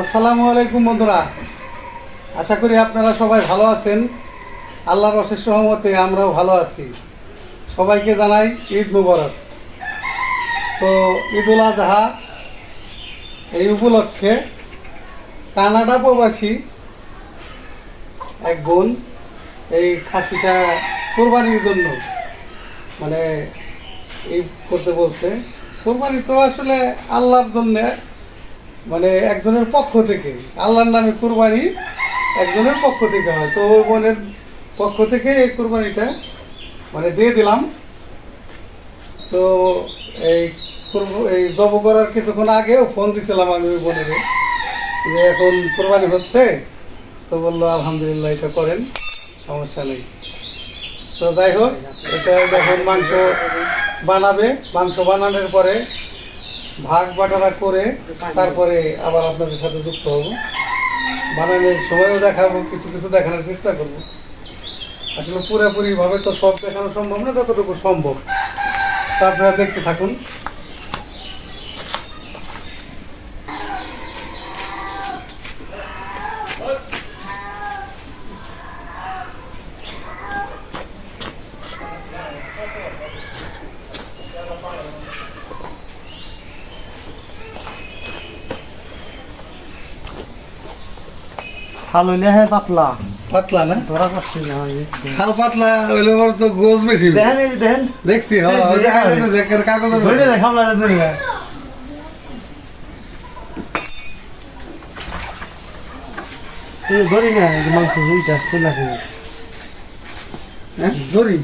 আসসালামু আলাইকুম বন্ধুরা। আশা করি আপনারা সবাই ভালো আছেন। আল্লাহর অশেষ রহমতে আমরাও ভালো আছি। সবাইকে জানাই ঈদ মুবারক। তো ঈদুল আজহা এই উপলক্ষে কানাডা প্রবাসী এক বোন এই খাসিটা কোরবানির জন্য মানে এই করতে বলছে। কোরবানি তো আসলে আল্লাহর জন্যে মানে একজনের পক্ষ থেকে, আল্লাহর নামে কুরবানি একজনের পক্ষ থেকে হয়। তো ওই বোনের পক্ষ থেকে এই কুরবানিটা মানে দিয়ে দিলাম। তো এই এই জব করার কিছুক্ষণ আগেও ফোন দিছিলাম আমি ওই বোনের যে এখন কোরবানি হচ্ছে। তো বলল, আলহামদুলিল্লাহ, এটা করেন, সমস্যা নেই। তো যাই হোক, এটা যখন মাংস বানাবে। মাংস বানানোর পরে ভাগ বাটারা করে তারপরে আবার আপনাদের সাথে যুক্ত হব। বানানোর সময়ও দেখাবো, কিছু কিছু দেখানোর চেষ্টা করব। আসলে পুরোপুরিভাবে তো সব দেখানো সম্ভব না, যতটুকু সম্ভব। তা আপনারা দেখতে থাকুন। খাল হইলে হ্যাঁ পাতলা। পাতলা না? ধরা পাচ্ছি না। খাল পাতলা হইলে বড় তো গোজ বেশি। দেখেন এই দেখেন। দেখছি হ্যাঁ দেখা যাচ্ছে কাগজের ধরে মতো। না ধরে ধরি না মাংস ওইটা চলে আসে হ্যাঁ ধরি।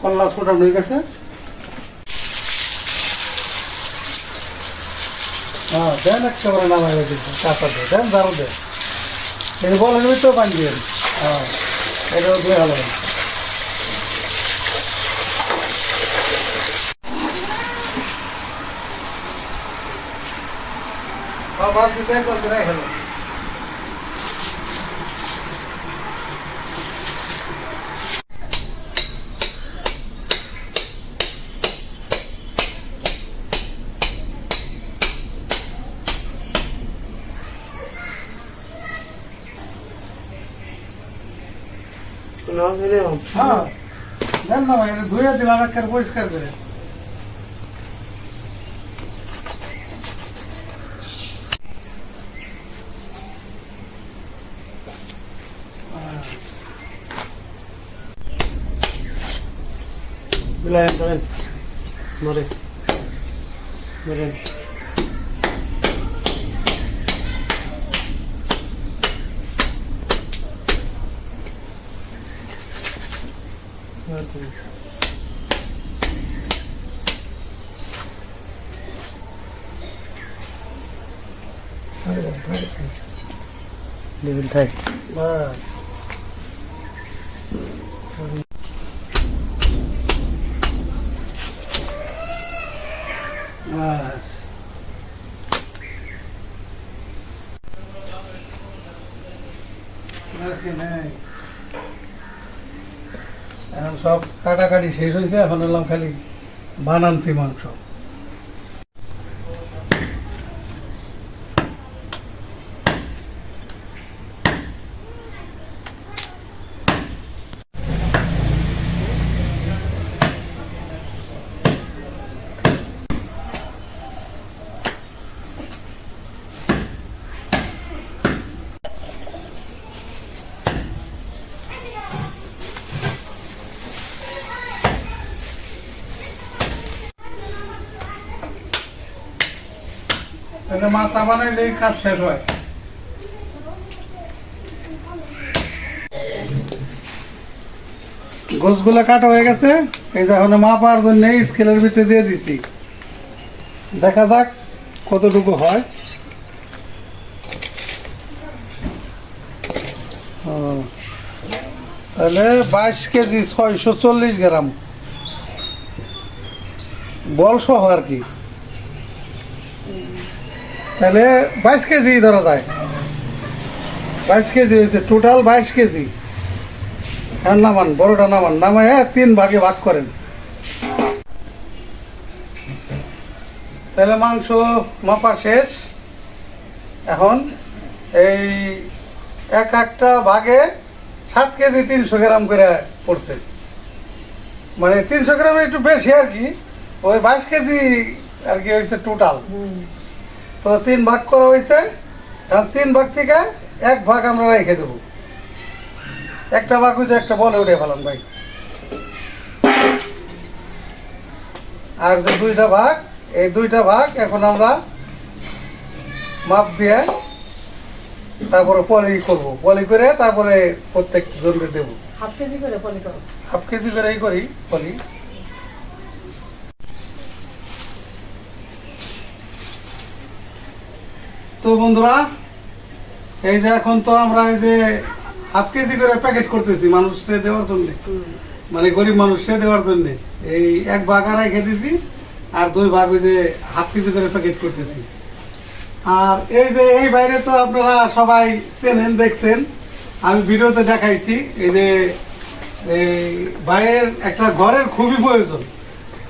কল্লা ফুটানো হয়ে গেছে? হ্যাঁ দেন একেবারে নামাই দিন কাঁচা দিয়ে। দেন দারু দেন কিন্তু বলেন তো পানি হ্যাঁ এটাও দিয়ে ভালো বাদ দিতে, একবার করে খেলো। না ধরে হ্যাঁ দেন না ভাই এটা ধুয়ে দিলাম একবার পরিষ্কার করে মিলাই ধরেন মরে ধরেন দেবেন থাক বাস বাস রাখি নাই। এখন সব কাটাকাটি শেষ হয়েছে এখন এলাম খালি বানান্তি মাংস। তাহলে মাথা বানাইলেই কাজ শেষ হয়। গোছগুলো কাটা হয়ে গেছে। এই জন্য স্কেলের ভিতরে দিয়ে দেখা যাক কতটুকু হয়। তাহলে বাইশ কেজি ছয়শো চল্লিশ গ্রাম। বল সহ আর কি। তাহলে বাইশ কেজি ধরা যায়। বাইশ কেজি হয়েছে টোটাল বাইশ কেজি। হ্যাঁ নামান, বড়টা নামান। নামায় তিন ভাগে ভাগ করেন। তাহলে মাংস মাপা শেষ। এখন এই এক একটা ভাগে সাত কেজি তিনশো গ্রাম করে পড়ছে। মানে তিনশো গ্রামের একটু বেশি আর কি। ওই বাইশ কেজি আর কি হয়েছে টোটাল তো তিন ভাগ করা হয়েছে। এখন তিন ভাগ থেকে এক ভাগ আমরা রেখে দেবো। একটা ভাগ হয়েছে একটা বলে উঠে ফেলাম ভাই। আর যে দুইটা ভাগ এই দুইটা ভাগ এখন আমরা মাপ দিয়ে তারপরে পলি করব। পলি করে তারপরে প্রত্যেক জনকে দেবো। হাফ কেজি করে পলি করো। হাফ কেজি করেই করি পলি। তো বন্ধুরা, এই যে এখন তো আমরা এই যে হাফ কেজি করে প্যাকেট করতেছি মানুষকে দেওয়ার জন্য। মানে গরিব মানুষকে দেওয়ার জন্য। এই এক ভাগ আর রেখে দিছি, আর দুই ভাগ ওই যে হাফ কেজি করে প্যাকেট করতেছি। আর এই যে এই বাইরে তো আপনারা সবাই চেনেন, দেখছেন। আমি ভিডিওতে দেখাইছি, এই যে এই ভাইয়ের একটা ঘরের খুবই প্রয়োজন।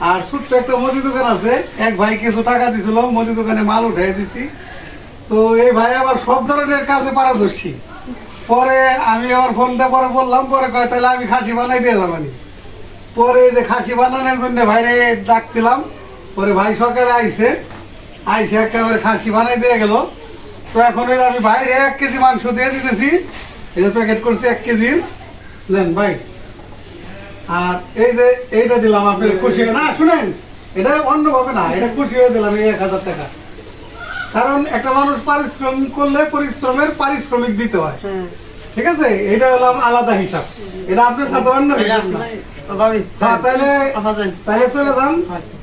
আর ছোট্ট একটা মুদি দোকান আছে, এক ভাই কিছু টাকা দিছিল মুদি দোকানে মাল উঠাই দিছি। তো এই ভাই আবার সব ধরনের কাজে পারদর্শী। পরে আমি আমার ফোন দিয়ে পরে বললাম, পরে কয়, তাহলে আমি খাসি বানাই দিয়ে যাবানি পরে যে খাসি বানানোর জন্য ভাইরে ডাকছিলাম, পরে ভাই সকালে আইছে, আইসে একেবারে খাসি বানাই দিয়ে গেল। তো এখন আমি ভাইরে এক কেজি মাংস দিয়ে দিতেছি, এই যে প্যাকেট করছি এক কেজির দেন ভাই, আর এই যে এইটা দিলাম আপনার খুশি না, শুনেন, এটা অন্যভাবে না, এটা খুশি হয়ে দিলাম এই এক হাজার টাকা। কারণ একটা মানুষ পারিশ্রম করলে পরিশ্রমের পারিশ্রমিক দিতে হয়। হ্যাঁ। ঠিক আছে? এটা হলো আলাদা হিসাব। এটা আপনার সাথে হ্যাঁ, তাহলে তাহলে চলে যান।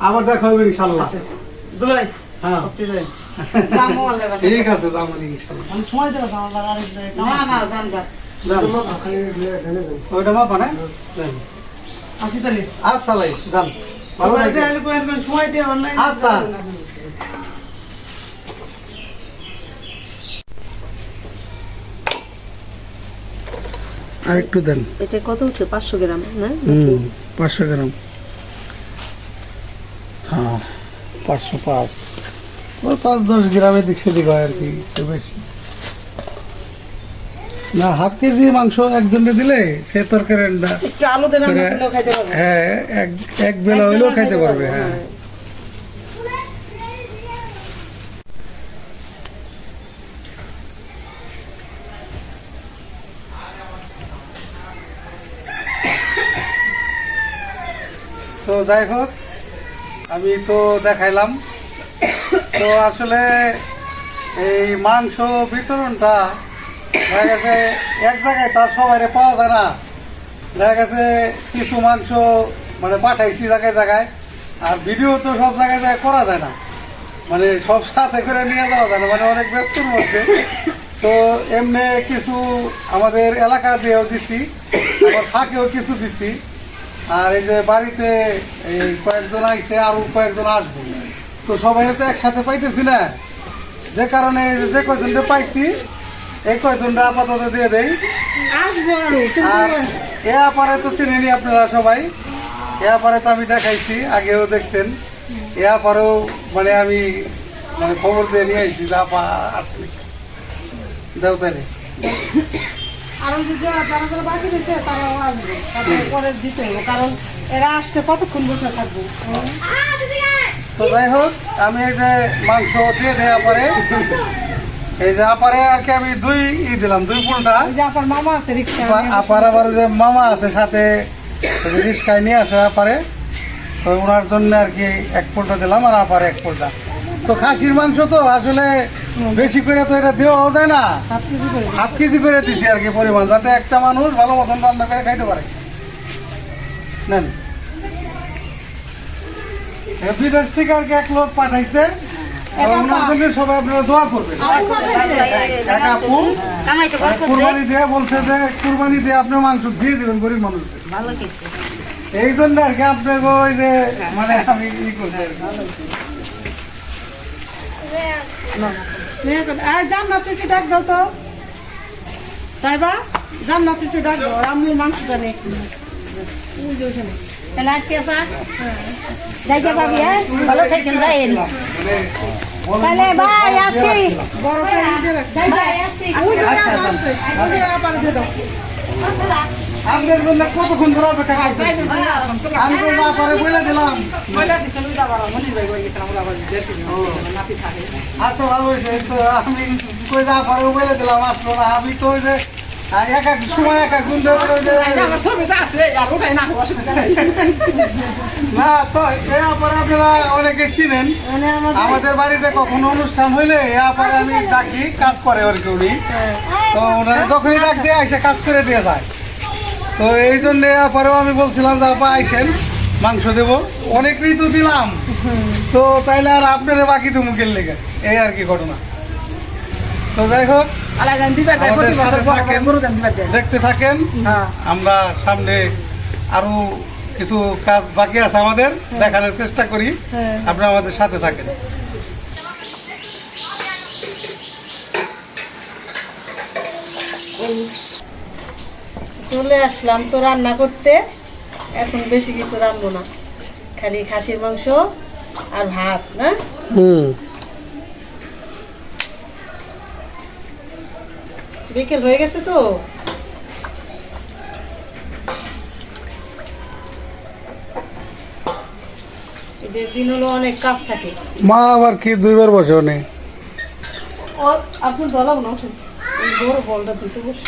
আবার দেখা হবে ইনশাল্লাহ আচ্ছা আচ্ছা। দুলাই হ্যাঁ। ঠিক আছে যাব ইনশাল্লাহ আমি সময় দেবো আমার আরেক জায়গায় কাম না আছে। না জান গা যান ওইটা মাপা না যান। আসি তাহলে আচ্ছা ভাই যান ভালো সময় থাকবেন। দিয়ে আইলে কয়েন কয়েন সময় দিয়ে আমার নাই আচ্ছা আর একটু দেন। এটা কত উঠছে পাঁচশো গ্রাম না? হুম পাঁচশো গ্রাম। হ্যাঁ পাঁচশো পাঁচ। ওই পাঁচ দশ গ্রামের দিক সেদিক হয় আর কি একটু বেশি। না হাফ কেজি মাংস একজনকে দিলে সে তরকারি পারব। হ্যাঁ এক এক বেলা হইলেও খাইতে পারবে হ্যাঁ। তো যাই হোক, আমি তো দেখাইলাম। তো আসলে এই মাংস বিতরণটা দেখা গেছে এক জায়গায় তার সবাই পাওয়া যায় না। দেখা গেছে কিছু মাংস মানে পাঠাইছি জায়গায় জায়গায়, আর ভিডিও তো সব জায়গায় জায়গায় করা যায় না। মানে সব সাথে করে নিয়ে যাওয়া যায় না মানে অনেক ব্যস্তর মধ্যে। তো এমনি কিছু আমাদের এলাকা দিয়েও দিছি, আবার ফাঁকেও কিছু দিছি। আর এই যে বাড়িতে এই কয়েকজন আইছে আরও কয়েকজন আসবে। তো সবাই তো একসাথে পাইতেছি না। যে কারণে যে কয়জনটা পাইছি এই কয়জনটা আপাতত দিয়ে দেই। আর এ আপারে তো চিনেনি আপনারা সবাই। এ আপারে তো আমি দেখাইছি আগেও দেখছেন। এ আপারেও মানে আমি মানে খবর দিয়ে নিয়ে আইছি যে আপা আসলে দেও তাহলে। আর ওই যে যারা যারা বাকি দিচ্ছে তারাও আসবে। তারপরে পরে দিতে হবে কারণ এরা আসছে কতক্ষণ বসে থাকব? তো যাই হোক আমি এই যে মাংস দিয়ে দেওয়া পরে এই যে আপারে আর কি আমি দুই ই দিলাম দুই পুলটা। আপনার মামা আছে রিক্সা আপার আবার যে মামা আছে সাথে ওই যে নিয়ে আসে আপারে তো ওনার জন্য আর কি এক পোলটা দিলাম আর আপারে এক পোলটা। তো খাসির মাংস তো আসলে বেশি করে তো এটা দেওয়াও যায় না। হাফ কেজি করে দিছি আর কি পরিমাণ যাতে একটা মানুষ ভালো মতন রান্না করে খাইতে পারে। নেন। বিদেশ থেকে আর কি এক লোক পাঠাইছে। সবাই আপনারা দোয়া করবেন। কুরবানি। দিয়ে। বলছে যে কুরবানি দিয়ে আপনি মাংস দিয়ে দেবেন গরিব মানুষদের এই জন্য আর কি আপনাকে ওই যে মানে আমি ই আর জান্নাতি কি ডাক দাও তো? তাই বা জান্নাতি কি ডাক দাও? রামুর মাংসটা নেই তাহলে আজকে যাইতে পাবি হ্যাঁ। ভালো থাকেন তাহলে ভাই আসি। বড় ভাই আসি। আবার দিয়ে দাও। আপনার জন্য কতক্ষণ ধরে অপেক্ষা করছি আমি তো না পারে বলে দিলাম। আচ্ছা ভালো হয়েছে, তো আমি কই না পারে বলে দিলাম, আসলো না। আমি তো যে এক এক সময় এক এক গুণ না, তো এ পরে আপনারা অনেকে চিনেন। আমাদের বাড়িতে কখনো অনুষ্ঠান হইলে এ পরে আমি ডাকি, কাজ করে আর কি উনি। তো ওনারা যখনই ডাক দিয়ে এসে কাজ করে দিয়ে যায়। তো এই জন্য পরেও আমি বলছিলাম যে আপা আইসেন মাংস দেবো। অনেকেই তো দিলাম। তো তাইলে আর আপনারা বাকি তো মুখের লেগে। এই আর কি ঘটনা। তো যাই হোক দেখতে থাকেন। আমরা সামনে আরও কিছু কাজ বাকি আছে আমাদের দেখানোর চেষ্টা করি। হ্যাঁ। আপনারা আমাদের সাথে থাকেন। চলে আসলাম তো রান্না করতে। এখন বেশি কিছু রান্না না। খালি খাসির মাংস আর ভাত না? হুম। বিকেল হয়ে গেছে তো? ঈদের দিন হলো অনেক কাজ থাকে। মা আবার কি দুইবার বসে আপনি বলাবো না বড় বলটা দিতে বসে।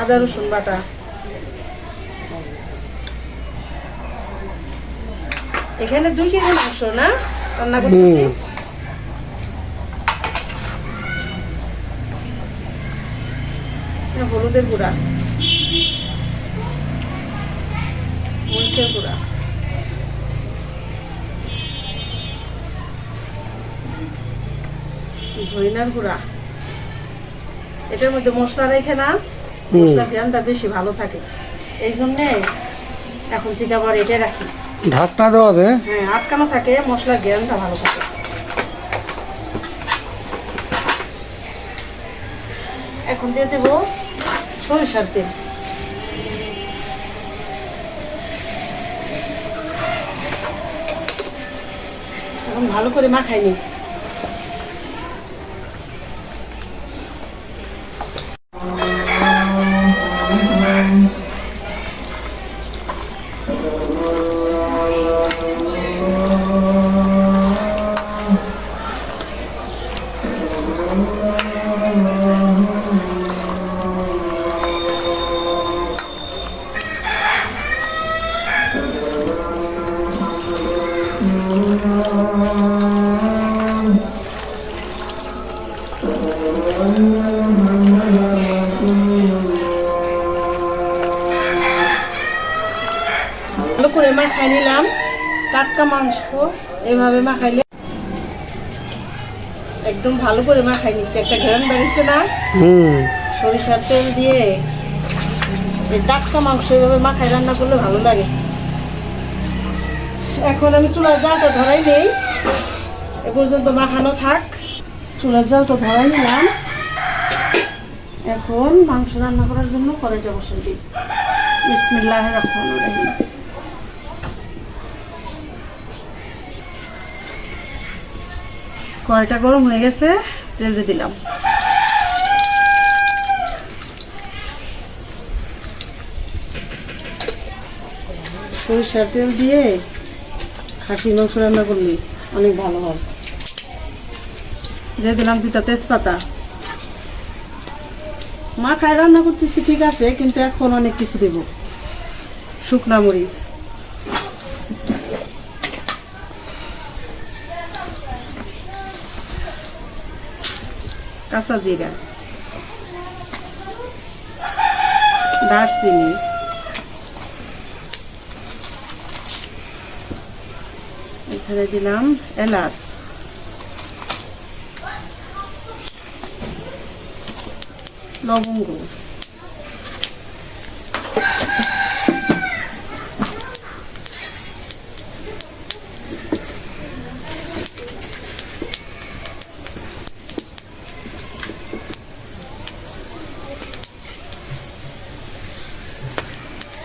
আদা রসুন বাটা। এখানে দুই কেজি মাংস না? রান্না করতেছি। হলুদের গুঁড়া। মরিচের গুঁড়া। ধইনার গুঁড়া। এটার মধ্যে মশলা রেখে না? মশলা গ্রামটা বেশি ভালো থাকে। এই জন্যে এখন থেকে আবার এটা রাখি। ঢাকনা দেওয়া যায় হ্যাঁ আটকানো থাকে মশলার গ্রামটা ভালো থাকে। এখন দিয়ে দেবো সরিষার তেল। এখন ভালো করে মাখাই নিই। এভাবে মাখাইলে একদম ভালো করে মাখাই নিচ্ছে একটা ঘেরান বেরিয়েছে না? সরিষার তেল দিয়ে টাটকা মাংস এভাবে মাখায় রান্না করলে ভালো লাগে। এখন আমি চুলার জালটা ধরাই নেই। এ পর্যন্ত মাখানো থাক। চুলার জালটা ধরাই নিলাম। এখন মাংস রান্না করার জন্য কড়াইটা বসে দিই। বিসমিল্লাহ রহমান রহিম। কড়াইটা গরম হয়ে গেছে, তেল দিয়ে দিলাম। সরিষার তেল দিয়ে খাসি মাংস রান্না করলি অনেক ভালো হয়। দিয়ে দিলাম দুটা তেজপাতা। মাখায় রান্না করতেছি ঠিক আছে, কিন্তু এখন অনেক কিছু দেব। শুকনা মরিচ। কাঁচা জিরা। দারচিনি। এখানে দিলাম এলাচ। লবঙ্গ।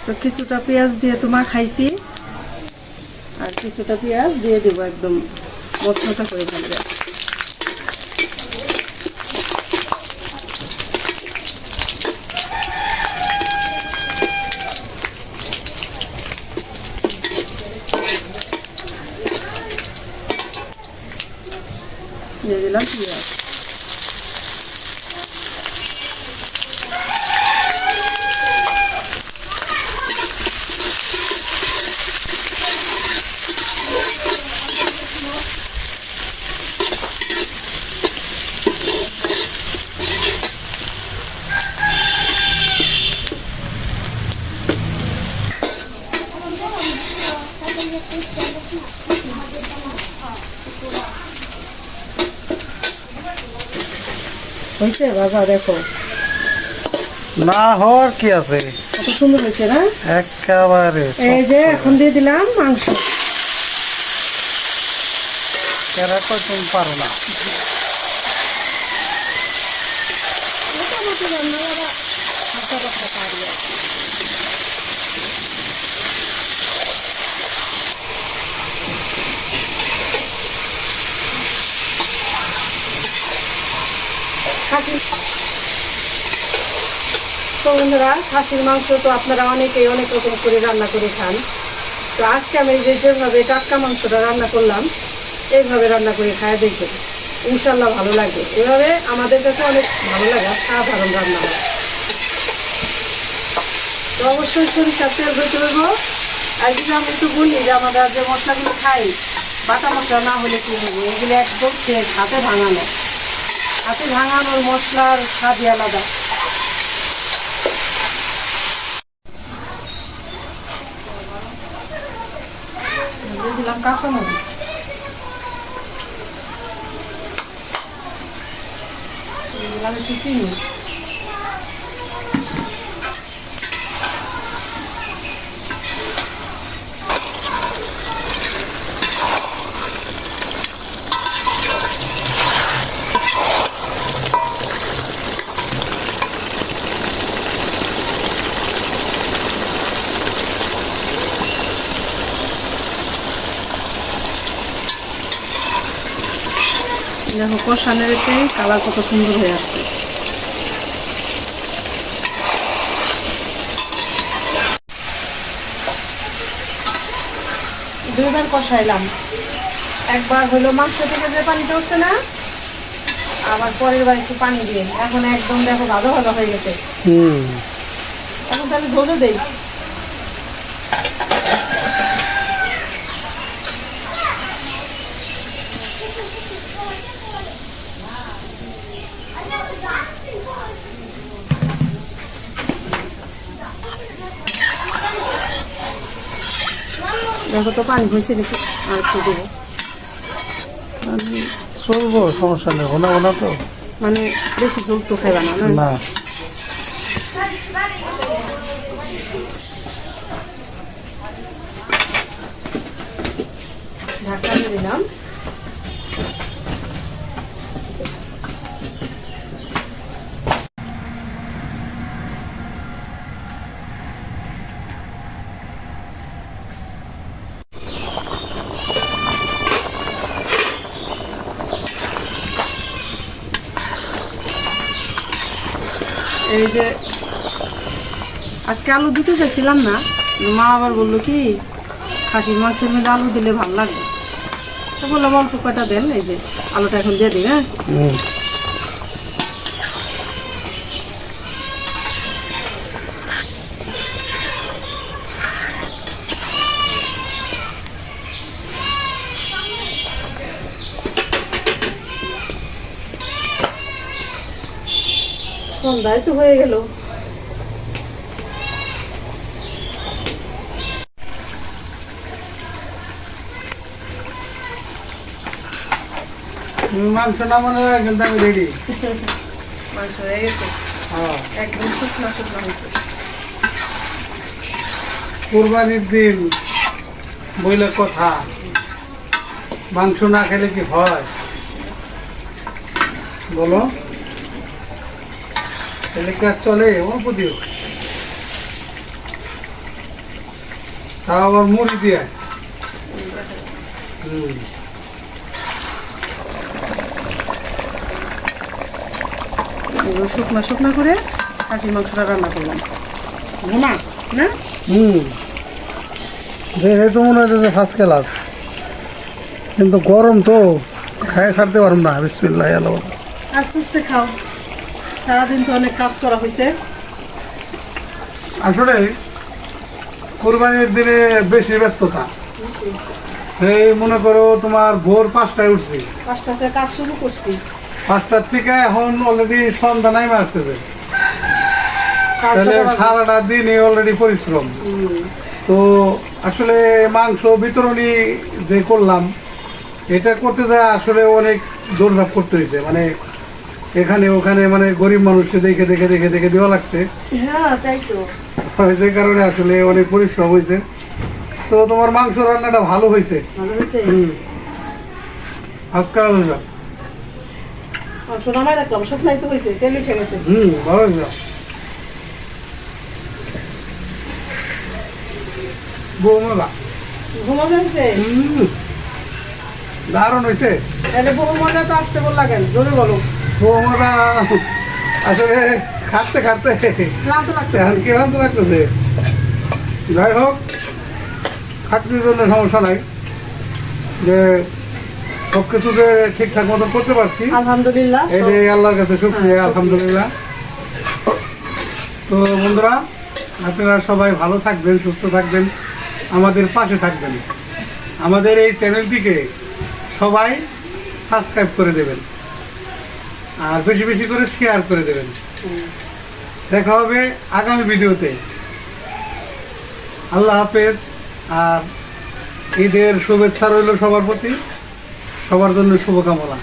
তো কিছুটা পেঁয়াজ দিয়ে তোমার খাইছি। আর কিছুটা পেঁয়াজ দিয়ে দেবো একদম মশলাটা করে ফেলবে দিয়ে দিলাম পেঁয়াজ হয়েছে? বাবা দেখো। না হওয়ার কি আছে? কত সুন্দর হয়েছে না? একেবারে এই যে এখন দিয়ে দিলাম মাংস। কেরা কয়জন পারো না মোটামুটি রান্না করা হালকা পাতলা পারি আর কি। বন্ধুরা, খাসির মাংস তো আপনারা অনেকেই অনেক রকম করে রান্না করে খান। তো আজকে আমি যেভাবে টাটকা মাংসটা রান্না করলাম, এইভাবে রান্না করে খায় দেখবেন। ইনশাল্লাহ ভালো লাগবে। এভাবে আমাদের কাছে অনেক ভালো লাগে সাধারণ রান্না হয়। তো অবশ্যই সরিষার তেল দিতে হইব। আর যদি আমি একটু বলি যে আমরা যে মশলাগুলো খাই, বাটা মশলা না হলে কি হবে এগুলো একদম ফ্রেশ হাতে ভাঙানো হাতে ভাঙানোর মশলার স্বাদই আলাদা। দিলাম কাঁচামরিচ। দিলাম একটু দেখো কষানের কালার কত সুন্দর হয়ে আসছে। দুইবার কষাইলাম। একবার হলো মাংস থেকে যে পানিটা উঠছে না আবার পরের বার একটু পানি দিয়ে। এখন একদম দেখো ভালো ভালো হয়ে গেছে। এখন তাহলে ঝোলও দেই। দেখো তো পানি হয়েছে নাকি আর একটু দেবো। চলবো সমস্যা নেই। ওনা ওনা তো? মানে বেশি জল তো খাইবা না না? ঢাকা দিলাম এই যে আজকে আলু দিতে চাইছিলাম না। মা আবার বলল কি খাসির মাংসের মধ্যে আলু দিলে ভালো লাগবে তো বললাম অল্প কটা দেন এই যে আলুটা এখন দিয়ে দিই হ্যাঁ? সন্ধ্যায় তো হয়ে গেল। মাংস নামানোর আগে কিন্তু আমি রেডি মাংস হয়ে গেছে? হ্যাঁ। একদম শুকনো শুকনো হয়েছে। কোরবানির দিন বইলে কথা। মাংস না খেলে কি হয়? বলো। তাহলে চলে? অল্প দিও তাও আবার মুড়ি দিয়ে। হুম। এগুলো শুকনো শুকনো করে খাসির মাংসটা রান্না করলাম। ঘুমা না? হুম। দেখে তো মনে হচ্ছে ফার্স্ট ক্লাস কিন্তু গরম তো খায় খাটতে পারুম না বিসমিল্লাহ আল্লাহ আস্তে আস্তে খাও। সারাদিন তো অনেক কাজ করা হয়েছে আসলে কোরবানির দিনে বেশি ব্যস্ততা। এই মনে করো তোমার ভোর পাঁচটায় উঠছি। পাঁচটাতে কাজ শুরু করছি। পাঁচটার থেকে এখন অলরেডি সন্ধ্যা নাই আসতেছে তাহলে সারাটা দিনই অলরেডি পরিশ্রম। তো আসলে মাংস বিতরণী যে করলাম এটা করতে যায় আসলে অনেক দৌড়ঝাপ করতে হয়েছে মানে এখানে ওখানে মানে গরিব মানুষকে দেখে দেখে দেখে দেখে দেওয়া লাগছে। হ্যাঁ যে কারণে আসলে অনেক পরিশ্রম হয়েছে তো তোমার মাংস রান্নাটা ভালো হয়েছে আজকাল মাংস নামাই রাখলাম শুকনাই তো হয়েছে তেল উঠে গেছে। হুম ভালো হয়েছে বৌমা ঘুমো হয়েছে হুম। দারুণ হয়েছে তাহলে বহু মজা তো আসতে বললা কেন জোরে বলো। বৌমাটা আসলে খাটতে খাটতে। ক্লান্ত লাগছে এখন ক্লান্ত লাগতেছে। যাই হোক খাটনির জন্য সমস্যা নাই। যে সব কিছু যে ঠিকঠাক মতো করতে পারছি। আলহামদুলিল্লাহ এই আল্লাহর কাছে শুক্রিয়া আলহামদুলিল্লাহ। তো বন্ধুরা আপনারা সবাই ভালো থাকবেন সুস্থ থাকবেন আমাদের পাশে থাকবেন। আমাদের এই চ্যানেলটিকে সবাই সাবস্ক্রাইব করে দেবেন আর বেশি বেশি করে শেয়ার করে দেবেন। দেখা হবে আগামী ভিডিওতে। আল্লাহ হাফেজ আর ঈদের শুভেচ্ছা রইল সবার প্রতি। সবার জন্য শুভকামনা।